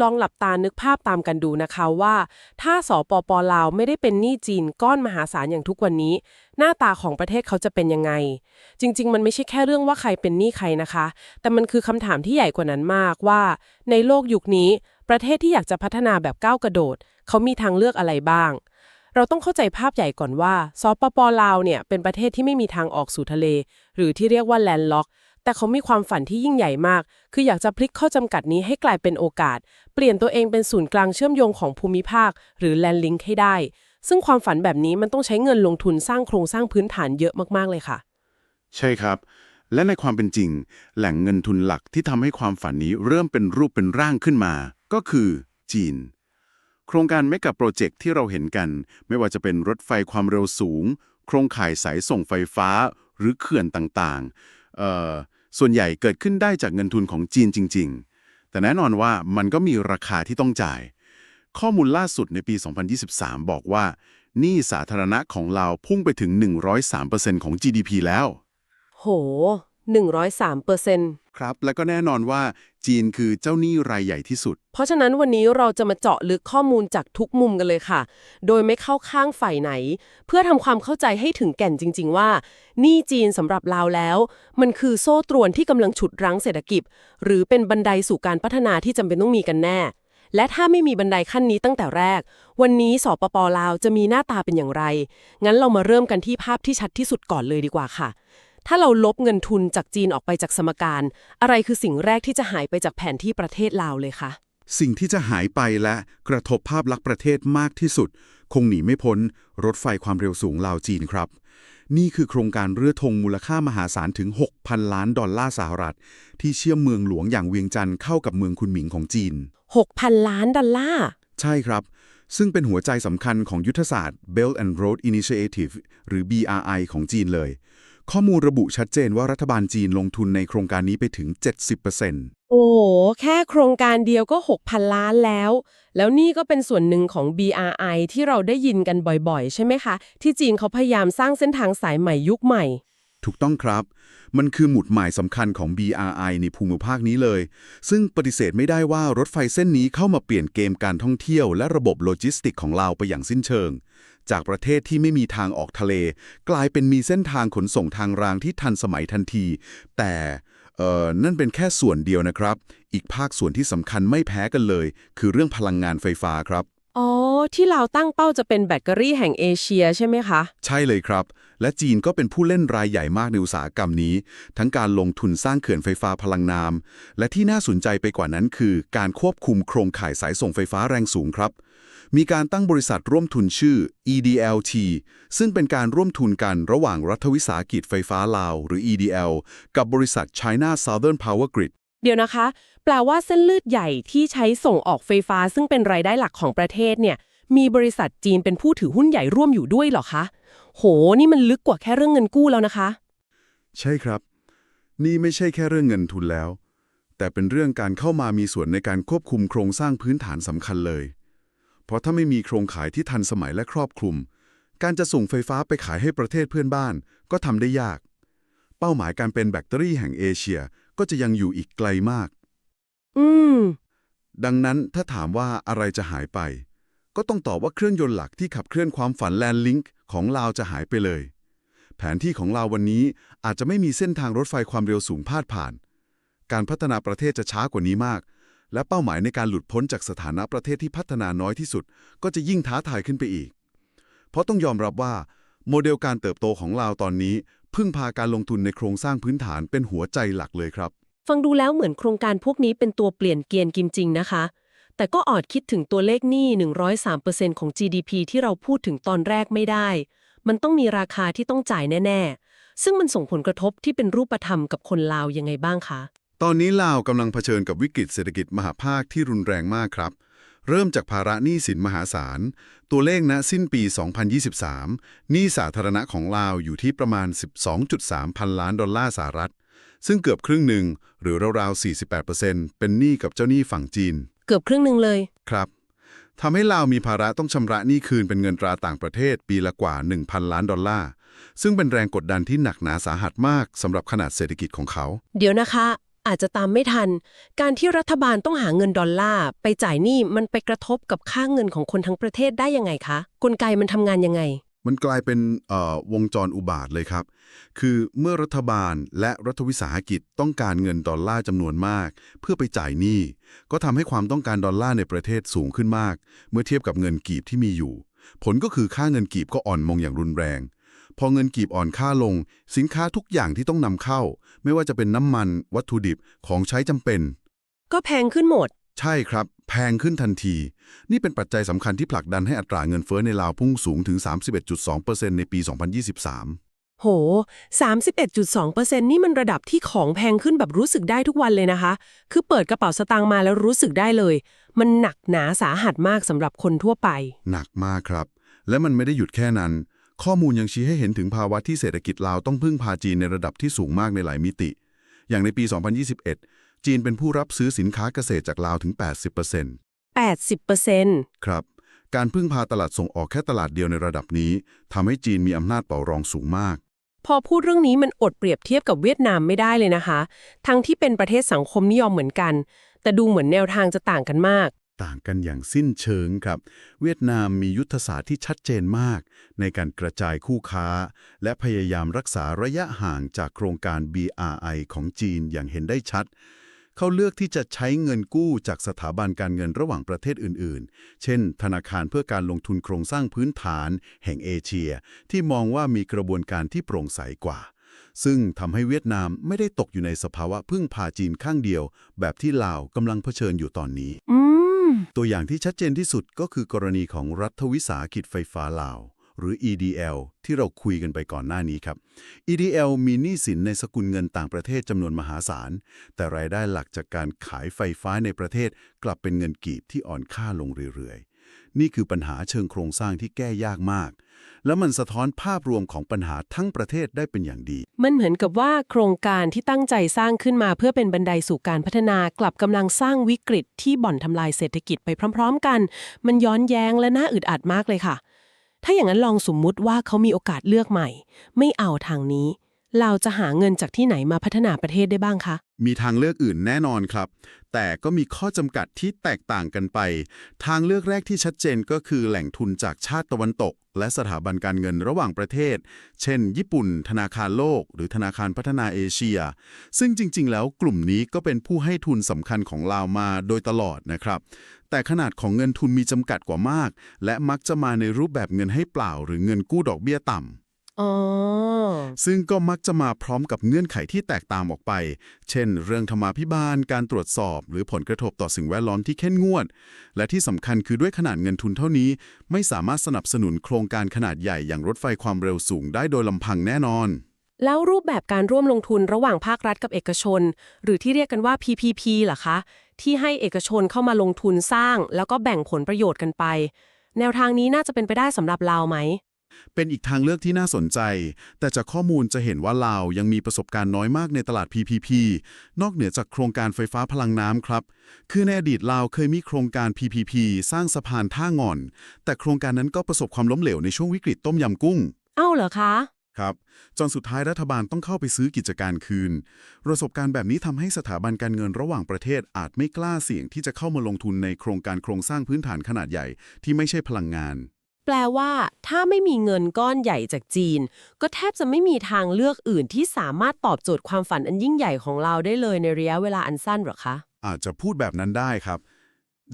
ลองหลับตานึกภาพตามกันดูนะคะว่า ถ้าสปปลาวไม่ได้เป็นหนี้จีนก้อนมหาศาลอย่างทุกวันนี้ หน้าตาของประเทศเขาจะเป็นยังไง จริง ๆ มันไม่ใช่แค่เรื่องว่าใครเป็นหนี้ใครนะคะ แต่มันคือคำถามที่ใหญ่กว่านั้นมากว่า ในโลกยุคนี้ ประเทศที่อยากจะพัฒนาแบบก้าวกระโดด เขามีทางเลือกอะไรบ้าง เราต้องเข้าใจภาพใหญ่ก่อนว่าสปปลาวเนี่ยเป็นประเทศที่ไม่มีทางออกสู่ทะเล หรือที่เรียกว่าแลนด์ล็อก แต่เขามีความฝันที่ยิ่งใหญ่มาก คืออยากจะพลิกข้อจำกัดนี้ให้กลายเป็นโอกาส เปลี่ยนตัวเองเป็นศูนย์กลางเชื่อมโยงของภูมิภาค หรือแลนด์ลิงก์ให้ได้ ซึ่งความฝันแบบนี้มันต้องใช้เงินลงทุนสร้างโครงสร้างพื้นฐานเยอะมากๆเลยค่ะ ใช่ครับ และในความเป็นจริง แหล่งเงินทุนหลักที่ทำให้ความฝันนี้เริ่มเป็นรูปเป็นร่างขึ้นมา ก็คือ จีนโครงการเมกะโปรเจกต์ที่เราเห็นกัน ไม่ว่าจะเป็นรถไฟความเร็วสูง โครงข่ายสายส่งไฟฟ้า หรือเขื่อนต่างๆ ส่วนใหญ่เกิดขึ้นได้จากเงินทุนของจีนจริง ๆ แต่แน่นอนว่ามันก็มีราคาที่ต้องจ่าย ข้อมูลล่าสุดในปี 2023 บอกว่าหนี้สาธารณะของเราพุ่งไปถึง 103%ของ GDP แล้ว โห 103เปอร์เซ็นต์ครับ และก็แน่นอนว่าจีนคือเจ้าหนี้รายใหญ่ที่สุด เพราะฉะนั้นวันนี้เราจะมาเจาะลึกข้อมูลจากทุกมุมกันเลยค่ะ โดยไม่เข้าข้างฝ่ายไหน เพื่อทำความเข้าใจให้ถึงแก่นจริง ๆ ว่าหนี้จีนสำหรับลาวแล้ว มันคือโซ่ตรวนที่กำลังฉุดรั้งเศรษฐกิจ หรือเป็นบันไดสู่การพัฒนาที่จำเป็นต้องมีกันแน่ และถ้าไม่มีบันไดขั้นนี้ตั้งแต่แรก วันนี้สปปลาวจะมีหน้าตาเป็นอย่างไร งั้นเรามาเริ่มกันที่ภาพที่ชัดที่สุดก่อนเลยดีกว่าค่ะ ถ้าเราลบเงินทุนจากจีนออกไปจากสมการ อะไรคือสิ่งแรกที่จะหายไปจากแผนที่ประเทศลาวเลยคะ สิ่งที่จะหายไปและกระทบภาพลักษณ์ประเทศมากที่สุด คงหนีไม่พ้น รถไฟความเร็วสูงลาวจีนครับ นี่คือโครงการเรือธงมูลค่ามหาศาลถึง 6,000 ล้านดอลลาร์สหรัฐ ที่เชื่อมเมืองหลวงอย่างเวียงจันทร์เข้ากับเมืองคุนหมิงของจีน 6,000 ล้านดอลลาร์ใช่ครับซึ่งเป็นหัวใจสำคัญของยุทธศาสตร์ Belt and Road Initiative หรือ BRI ของจีนเลย ข้อมูลระบุชัดเจนว่ารัฐบาลจีนลงทุนในโครงการนี้ไปถึง 70%โอ้โห แค่โครงการเดียวก็ 6,000 ล้านแล้ว แล้วนี่ก็เป็นส่วนหนึ่งของ BRI ที่เราได้ยินกันบ่อยๆ ใช่ไหมคะ ที่จีนเขาพยายามสร้างเส้นทางสายใหม่ยุคใหม่ ถูกต้องครับ มันคือหมุดหมายสำคัญของ BRI ในภูมิภาคนี้เลย ซึ่งปฏิเสธไม่ได้ว่ารถไฟเส้นนี้เข้ามาเปลี่ยนเกมการท่องเที่ยวและระบบโลจิสติกของเราวไปอย่างสิ้นเชิง จากประเทศที่ไม่มีทางออกทะเล กลายเป็นมีเส้นทางขนส่งทางรางที่ทันสมัยทันที แต่เอ่อนั่นเป็นแค่ส่วนเดียวนะครับ อีกภาคส่วนที่สำคัญไม่แพ้กันเลย คือเรื่องพลังงานไฟฟ้าครับ อ๋อ ที่เราตั้งเป้าจะเป็นแบตเตอรี่แห่งเอเชียใช่ไหมคะ ใช่เลยครับ และจีนก็เป็นผู้เล่นรายใหญ่มากในอุตสาหกรรมนี้ ทั้งการลงทุนสร้างเขื่อนไฟฟ้าพลังน้ำและที่น่าสนใจไปกว่านั้นคือ การควบคุมโครงข่ายสายส่งไฟฟ้าแรงสูงครับ มีการตั้งบริษัทร่วมทุนชื่อ EDLT ซึ่งเป็นการร่วมทุนกันระหว่างรัฐวิสาหกิจไฟฟ้าลาว หรือ EDL กับบริษัท China Southern Power Grid เดี๋ยวนะคะ แปลว่าเส้นเลือดใหญ่ที่ใช้ส่งออกไฟฟ้าซึ่งเป็นรายได้หลักของประเทศเนี่ย มีบริษัทจีนเป็นผู้ถือหุ้นใหญ่ร่วมอยู่ด้วยเหรอคะ โห นี่มันลึกกว่าแค่เรื่องเงินกู้แล้วนะคะ ใช่ครับ นี่ไม่ใช่แค่เรื่องเงินทุนแล้ว แต่เป็นเรื่องการเข้ามามีส่วนในการควบคุมโครงสร้างพื้นฐานสำคัญเลย เพราะถ้าไม่มีโครงข่ายที่ทันสมัยและครอบคลุม การจะส่งไฟฟ้าไปขายให้ประเทศเพื่อนบ้านก็ทำได้ยาก เป้าหมายการเป็นแบตเตอรี่แห่งเอเชียก็จะยังอยู่อีกไกลมาก อืม ดังนั้นถ้าถามว่าอะไรจะหายไป ก็ต้องตอบว่าเครื่องยนต์หลักที่ขับเคลื่อนความฝันแลนด์ลิงก์ของลาวจะหายไปเลย แผนที่ของลาววันนี้อาจจะไม่มีเส้นทางรถไฟความเร็วสูงพาดผ่าน การพัฒนาประเทศจะช้ากว่านี้มาก และเป้าหมายในการหลุดพ้นจากสถานะประเทศที่พัฒนาน้อยที่สุด ก็จะยิ่งท้าทายขึ้นไปอีก เพราะต้องยอมรับว่า โมเดลการเติบโตของลาวตอนนี้ พึ่งพาการลงทุนในโครงสร้างพื้นฐานเป็นหัวใจหลักเลยครับ ฟังดูแล้วเหมือนโครงการพวกนี้เป็นตัวเปลี่ยนเกียร์กิมจริงนะคะ แต่ก็ออดคิดถึงตัวเลขหนี้ 103%ของ GDP ที่เราพูดถึงตอนแรกไม่ได้ มันต้องมีราคาที่ต้องจ่ายแน่ ๆ ซึ่งมันส่งผลกระทบที่เป็นรูปธรรมกับคนลาวยังไงบ้างคะ ตอนนี้ลาวกำลังเผชิญกับวิกฤตเศรษฐกิจมหาภาคที่รุนแรงมากครับ เริ่มจากภาระหนี้สินมหาศาล ตัวเลขณสิ้นปี 2023 หนี้สาธารณะของลาวอยู่ที่ประมาณ 12.3 พันล้านดอลลาร์สหรัฐ ซึ่งเกือบครึ่งหนึ่งหรือราวๆ 48%เป็นหนี้กับเจ้าหนี้ฝั่งจีน เกือบครึ่งหนึ่งเลย ครับทำให้ลาวมีภาระต้องชำระหนี้คืนเป็นเงินตราต่างประเทศปีละกว่า 1,000 ล้านดอลลาร์ ซึ่งเป็นแรงกดดันที่หนักหนาสาหัสมากสำหรับขนาดเศรษฐกิจของเขา เดี๋ยวนะคะ อาจจะตามไม่ทัน การที่รัฐบาลต้องหาเงินดอลลาร์ไปจ่ายหนี้มันไปกระทบกับค่าเงินของคนทั้งประเทศได้ยังไงคะกลไกมันทำงานยังไง มันกลายเป็นวงจรอุบาทเลยครับ คือเมื่อรัฐบาลและรัฐวิสาหกิจต้องการเงินดอลลาร์จำนวนมาก เพื่อไปจ่ายหนี้ก็ทำให้ความต้องการดอลลาร์ในประเทศสูงขึ้นมาก เมื่อเทียบกับเงินกีบที่มีอยู่ ผลก็คือค่าเงินกีบก็อ่อนมงอย่างรุนแรง พอเงินกีบอ่อนค่าลง สินค้าทุกอย่างที่ต้องนำเข้า ไม่ว่าจะเป็นน้ำมัน วัตถุดิบของใช้จำเป็น ก็แพงขึ้นหมด ใช่ครับ แพงขึ้นทันที นี่เป็นปัจจัยสำคัญที่ผลักดันให้อัตราเงินเฟ้อในลาวพุ่งสูงถึง 31.2%ในปี 2023โห 31.2%นี่มันระดับที่ของแพงขึ้นแบบรู้สึกได้ทุกวันเลยนะคะ คือเปิดกระเป๋าสตางค์มาแล้วรู้สึกได้เลย มันหนักหนาสาหัสมากสำหรับคนทั่วไป หนักมากครับ และมันไม่ได้หยุดแค่นั้น ข้อมูลยังชี้ให้เห็นถึงภาวะที่เศรษฐกิจลาวต้องพึ่งพาจีนในระดับที่สูงมากในหลายมิติ อย่างในปี 2021 จีนเป็นผู้รับซื้อสินค้าเกษตรจากลาวถึง 80% 80%ครับ การพึ่งพาตลาดส่งออกแค่ตลาดเดียวในระดับนี้ทำให้จีนมีอำนาจต่อรองสูงมาก พอพูดเรื่องนี้มันอดเปรียบเทียบกับเวียดนามไม่ได้เลยนะคะ ทั้งที่เป็นประเทศสังคมนิยมเหมือนกัน แต่ดูเหมือนแนวทางจะต่างกันมาก ต่างกันอย่างสิ้นเชิงครับ เวียดนามมียุทธศาสตร์ที่ชัดเจนมาก ในการกระจายคู่ค้า และพยายามรักษาระยะห่างจากโครงการ BRI ของจีนอย่างเห็นได้ชัด เขาเลือกที่จะใช้เงินกู้จากสถาบันการเงินระหว่างประเทศอื่น ๆ เช่น ธนาคารเพื่อการลงทุนโครงสร้างพื้นฐาน แห่งเอเชีย ที่มองว่ามีกระบวนการที่โปร่งใสกว่าซึ่งทำให้เวียดนามไม่ได้ตกอยู่ในสภาวะพึ่งพาจีนข้างเดียว แบบที่ลาวกำลังเผชิญอยู่ตอนนี้ อื ตัวอย่างที่ชัดเจนที่สุดก็คือกรณีของรัฐวิสาหกิจไฟฟ้าลาว หรือ EDL ที่เราคุยกันไปก่อนหน้านี้ครับ EDL มีหนี้สินในสกุลเงินต่างประเทศจำนวนมหาศาล แต่รายได้หลักจากการขายไฟฟ้าในประเทศกลับเป็นเงินกีบที่อ่อนค่าลงเรื่อย นี่คือปัญหาเชิงโครงสร้างที่แก้ยากมาก แล้วมันสะท้อนภาพรวมของปัญหาทั้งประเทศได้เป็นอย่างดี มันเหมือนกับว่าโครงการที่ตั้งใจสร้างขึ้นมาเพื่อเป็นบันไดสู่การพัฒนากลับกำลังสร้างวิกฤตที่บ่อนทำลายเศรษฐกิจไปพร้อม ๆ กัน มันย้อนแย้งและน่าอึดอัดมากเลยค่ะ ถ้าอย่างนั้นลองสมมุติว่าเขามีโอกาสเลือกใหม่ ไม่เอาทางนี้ เราจะหาเงินจากที่ไหนมาพัฒนาประเทศได้บ้างคะ มีทางเลือกอื่นแน่นอนครับ แต่ก็มีข้อจำกัดที่แตกต่างกันไป ทางเลือกแรกที่ชัดเจนก็คือแหล่งทุนจากชาติตะวันตก และสถาบันการเงินระหว่างประเทศ เช่น ญี่ปุ่น ธนาคารโลก หรือธนาคารพัฒนาเอเชีย ซึ่งจริง ๆ แล้วกลุ่มนี้ก็เป็นผู้ให้ทุนสำคัญของลาวมาโดยตลอดนะครับ แต่ขนาดของเงินทุนมีจำกัดกว่ามาก และมักจะมาในรูปแบบเงินให้เปล่า หรือเงินกู้ดอกเบี้ยต่ำ อ๋อ ซึ่งก็มักจะมาพร้อมกับเงื่อนไขที่แตกต่างออกไป เช่น เรื่องธรรมาภิบาล การตรวจสอบ หรือผลกระทบต่อสิ่งแวดล้อมที่เข้มงวด และที่สำคัญคือด้วยขนาดเงินทุนเท่านี้ ไม่สามารถสนับสนุนโครงการขนาดใหญ่อย่างรถไฟความเร็วสูงได้โดยลำพังแน่นอน แล้วรูปแบบการร่วมลงทุนระหว่างภาครัฐกับเอกชน หรือที่เรียกกันว่า PPP เหรอคะ ที่ให้เอกชนเข้ามาลงทุนสร้าง แล้วก็แบ่งผลประโยชน์กันไป แนวทางนี้น่าจะเป็นไปได้สำหรับเราไหม เป็นอีกทางเลือกที่น่าสนใจ แต่จากข้อมูลจะเห็นว่าลาวยังมีประสบการณ์น้อยมากในตลาด PPP นอกเหนือจากโครงการไฟฟ้าพลังน้ำครับ คือในอดีตลาวเคยมีโครงการ PPP สร้างสะพานท่างอน แต่โครงการนั้นก็ประสบความล้มเหลวในช่วงวิกฤตต้มยำกุ้ง เอ้าเหรอคะ ครับ จนสุดท้ายรัฐบาลต้องเข้าไปซื้อกิจการคืน ประสบการณ์แบบนี้ทำให้สถาบันการเงินระหว่างประเทศอาจไม่กล้าเสี่ยงที่จะเข้ามาลงทุนในโครงการโครงสร้างพื้นฐานขนาดใหญ่ที่ไม่ใช่พลังงานแป ลว่าถ้าไม่มีเงินก้อนใหญ่จากจีน ก็แทบจะไม่มีทางเลือกอื่นที่สามารถตอบโจทย์ความฝันอันยิ่งใหญ่ของเราได้เลยในระยะเวลาอันสั้นหรอคะ อาจจะพูดแบบนั้นได้ครับ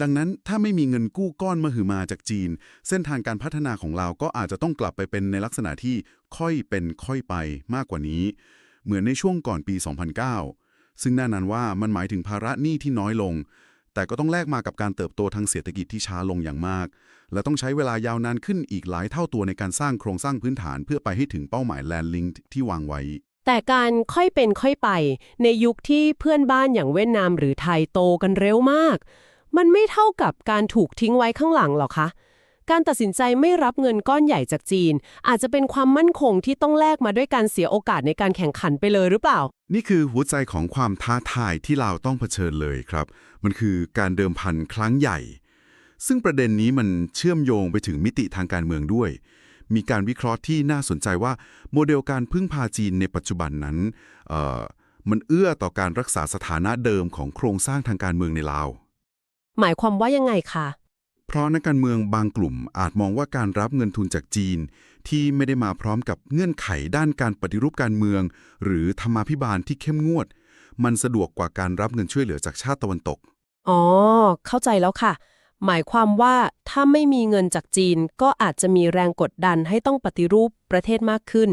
ดังนั้นถ้าไม่มีเงินกู้ก้อนมหึมาจากจีน เส้นทางการพัฒนาของเราก็อาจจะต้องกลับไปเป็นในลักษณะที่ค่อยเป็นค่อยไปมากกว่านี้ เหมือนในช่วงก่อนปี 2009 ซึ่งแน่นอนว่ามันหมายถึงภาระหนี้ที่น้อยลง แต่ก็ต้องแลกมากับการเติบโตทางเศรษฐกิจที่ช้าลงอย่างมาก และต้องใช้เวลายาวนานขึ้นอีกหลายเท่าตัวในการสร้างโครงสร้างพื้นฐานเพื่อไปให้ถึงเป้าหมายแลนด์ลิงที่วางไว้ แต่การค่อยเป็นค่อยไป ในยุคที่เพื่อนบ้านอย่างเวียดนามหรือไทยโตกันเร็วมาก มันไม่เท่ากับการถูกทิ้งไว้ข้างหลังหรอคะ การตัดสินใจไม่รับเงินก้อนใหญ่จากจีน อาจจะเป็นความมั่นคงที่ต้องแลกมาด้วยการเสียโอกาสในการแข่งขันไปเลยหรือเปล่า นี่คือหัวใจของความท้าทายที่เราต้องเผชิญเลยครับ มันคือการเดิมพันครั้งใหญ่ ซึ่งประเด็นนี้มันเชื่อมโยงไปถึงมิติทางการเมืองด้วย มีการวิเคราะห์ที่น่าสนใจว่าโมเดลการพึ่งพาจีนในปัจจุบันนั้นเอ่อมันเอื้อต่อการรักษาสถานะเดิมของโครงสร้างทางการเมืองในลาว หมายความว่ายังไงคะ เพราะนักการเมืองบางกลุ่มอาจมองว่าการรับเงินทุนจากจีน ที่ไม่ได้มาพร้อมกับเงื่อนไขด้านการปฏิรูปการเมือง หรือธรรมาภิบาลที่เข้มงวด มันสะดวกกว่าการรับเงินช่วยเหลือจากชาติตะวันตก อ๋อ เข้าใจแล้วค่ะ หมายความว่าถ้าไม่มีเงินจากจีนก็อาจจะมีแรงกดดันให้ต้องปฏิรูปประเทศมากขึ้น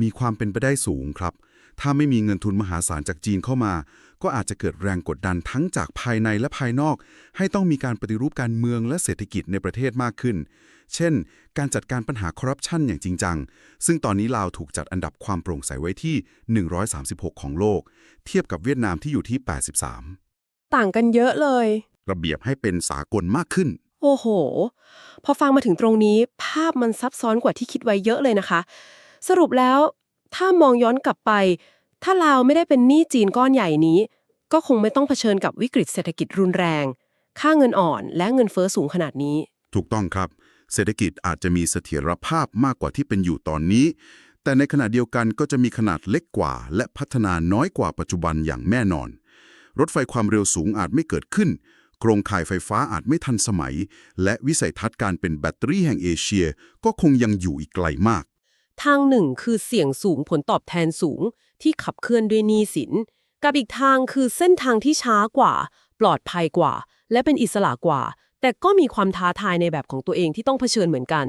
มีความเป็นไปได้สูงครับ ถ้าไม่มีเงินทุนมหาศาลจากจีนเข้ามา ก็อาจจะเกิดแรงกดดันทั้งจากภายในและภายนอก ให้ต้องมีการปฏิรูปการเมืองและเศรษฐกิจในประเทศมากขึ้น เช่น การจัดการปัญหาคอร์รัปชันอย่างจริงจัง ซึ่งตอนนี้ลาวถูกจัดอันดับความโปร่งใสไว้ที่ 136 ของโลก เทียบกับเวียดนามที่อยู่ที่ 83 ต่างกันเยอะเลย ระเบียบให้เป็นสากลมากขึ้นโอ้โห พอฟังมาถึงตรงนี้ ภาพมันซับซ้อนกว่าที่คิดไว้เยอะเลยนะคะ สรุปแล้ว ถ้ามองย้อนกลับไป ถ้าลาวไม่ได้เป็นหนี้จีนก้อนใหญ่นี้ ก็คงไม่ต้องเผชิญกับวิกฤตเศรษฐกิจรุนแรง ค่าเงินอ่อนและเงินเฟ้อสูงขนาดนี้ ถูกต้องครับ เศรษฐกิจอาจจะมีเสถียรภาพมากกว่าที่เป็นอยู่ตอนนี้ แต่ในขณะเดียวกันก็จะมีขนาดเล็กกว่า และพัฒนาน้อยกว่าปัจจุบันอย่างแน่นอน รถไฟความเร็วสูงอาจไม่เกิดขึ้นโครงข่ายไฟฟ้าอาจไม่ทันสมัย และวิสัยทัศน์การเป็นแบตเตอรี่แห่งเอเชียก็คงยังอยู่อีกไกลมาก ทางหนึ่งคือเสี่ยงสูงผลตอบแทนสูง ที่ขับเคลื่อนด้วยหนี้สิน กับอีกทางคือเส้นทางที่ช้ากว่า ปลอดภัยกว่า และเป็นอิสระกว่า แต่ก็มีความท้าทายในแบบของตัวเองที่ต้องเผชิญเหมือนกัน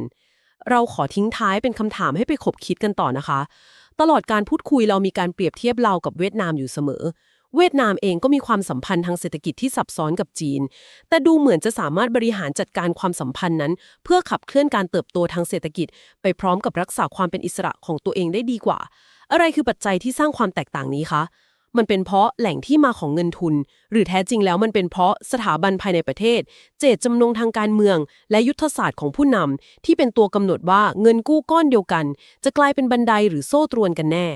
เราขอทิ้งท้ายเป็นคำถามให้ไปขบคิดกันต่อนะคะ ตลอดการพูดคุยเรามีการเปรียบเทียบเรากับเวียดนามอยู่เสมอ เวียดนามเองก็มีความสัมพันธ์ทางเศรษฐกิจที่ซับซ้อนกับจีน แต่ดูเหมือนจะสามารถบริหารจัดการความสัมพันธ์นั้น เพื่อขับเคลื่อนการเติบโตทางเศรษฐกิจ ไปพร้อมกับรักษาความเป็นอิสระของตัวเองได้ดีกว่า อะไรคือปัจจัยที่สร้างความแตกต่างนี้คะ มันเป็นเพราะแหล่งที่มาของเงินทุน หรือแท้จริงแล้วมันเป็นเพราะสถาบันภายในประเทศ เจตจำนงทางการเมือง และยุทธศาสตร์ของผู้นำที่เป็นตัวกำหนดว่าเงินกู้ก้อนเดียวกัน จะกลายเป็นบันไดหรือโซ่ตรวนกันแน่